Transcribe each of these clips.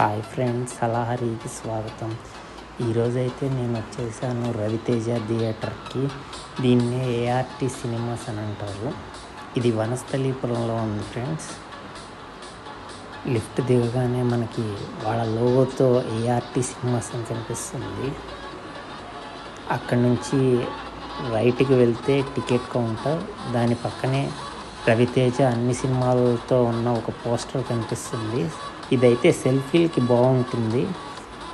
Hi friends సలహరికి స్వాగతం. ఈరోజైతే నేను వచ్చేసాను రవితేజ థియేటర్కి. దీన్ని ఏఆర్టీ సినిమాస్ అని అంటారు. ఇది వనస్థలీపురంలో ఉంది ఫ్రెండ్స్. లిఫ్ట్ దిగగానే మనకి వాళ్ళ లోగోతో ఏఆర్టీ సినిమాస్ అని కనిపిస్తుంది. అక్కడి నుంచి రైట్కి వెళ్తే టికెట్ కౌంటర్. దాని పక్కనే రవితేజ అన్ని సినిమాలతో ఉన్న ఒక పోస్టర్ కనిపిస్తుంది. ఇదైతే సెల్ఫీలకి బాగుంటుంది.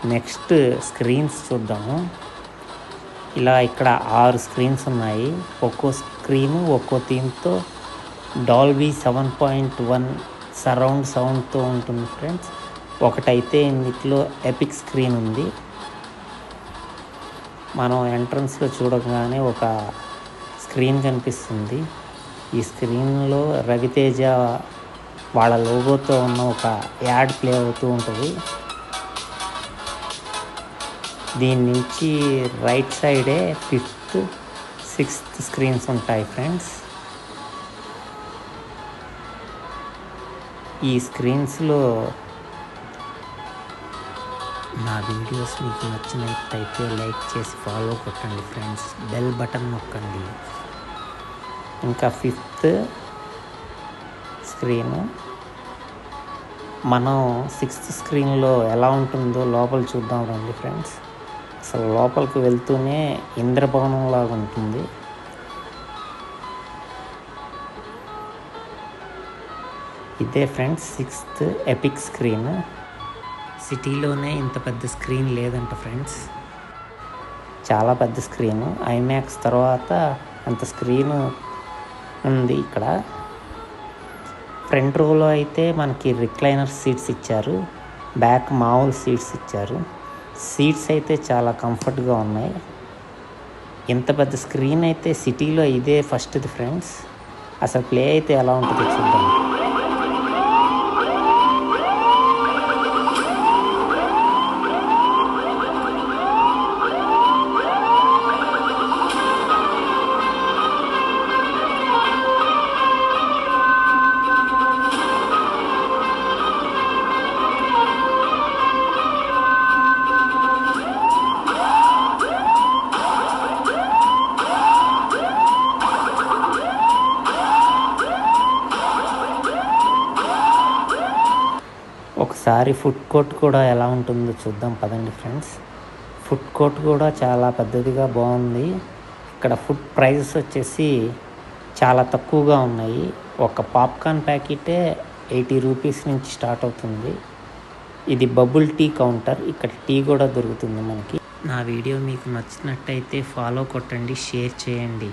నెక్స్ట్ స్క్రీన్స్ చూద్దాము. ఇలా ఇక్కడ ఆరు స్క్రీన్స్ ఉన్నాయి. ఒక్కో స్క్రీను ఒక్కో థీమ్తో Dolby seven point one surround సౌండ్తో ఉంటుంది ఫ్రెండ్స్. ఒకటైతే ఇందులో ఎపిక్ స్క్రీన్ ఉంది. మనం ఎంట్రన్స్లో చూడగానే ఒక స్క్రీన్ కనిపిస్తుంది. ఈ స్క్రీన్లో రవితేజ వాళ్ళ లోగోతో ఉన్న ఒక యాడ్ ప్లే అవుతూ ఉంటుంది. దీని నుంచి రైట్ సైడే ఫిఫ్త్ సిక్స్త్ స్క్రీన్స్ ఉంటాయి ఫ్రెండ్స్. ఈ స్క్రీన్స్లో నా వీడియోస్ మీకు నచ్చినట్టయితే లైక్ చేసి ఫాలో కొట్టండి ఫ్రెండ్స్. బెల్ బటన్ నొక్కండి. ఇంకా ఫిఫ్త్ స్క్రీన్ మనం సిక్స్త్ స్క్రీన్లో ఎలా ఉంటుందో లోపల చూద్దాం రండి ఫ్రెండ్స్. అసలు లోపలికి వెళ్తూనే ఇంద్రభవనం లాగా ఉంటుంది. ఇదే ఫ్రెండ్స్ సిక్స్త్ ఎపిక్ స్క్రీన్. సిటీలోనే ఇంత పెద్ద స్క్రీన్ లేదంట ఫ్రెండ్స్. చాలా పెద్ద స్క్రీన్. ఐమాక్స్ తర్వాత అంత స్క్రీన్ ఉంది ఇక్కడ. ఫ్రంట్ రోలో అయితే మనకి రిక్లైనర్ సీట్స్ ఇచ్చారు. బ్యాక్ మామూలు సీట్స్ ఇచ్చారు. సీట్స్ అయితే చాలా కంఫర్ట్గా ఉన్నాయి. ఇంత పెద్ద స్క్రీన్ అయితే సిటీలో ఇదే ఫస్ట్ది ఫ్రెండ్స్. అసలు ప్లే అయితే ఎలా ఉంటుందో చూద్దాం. ఈసారి ఫుడ్ కోర్ట్ కూడా ఎలా ఉంటుందో చూద్దాం పదండి ఫ్రెండ్స్ ఫుడ్ కోర్ట్ కూడా చాలా పెద్దదిగా బాగుంది. ఇక్కడ ఫుడ్ ప్రైజెస్ వచ్చేసి చాలా తక్కువగా ఉన్నాయి. ఒక పాప్కార్న్ ప్యాకెటే ఎయిటీ రూపీస్ నుంచి స్టార్ట్ అవుతుంది. ఇది బబుల్ టీ కౌంటర్ ఇక్కడ టీ కూడా దొరుకుతుంది మనకి. నా వీడియో మీకు నచ్చినట్టయితే ఫాలో కొట్టండి షేర్ చేయండి.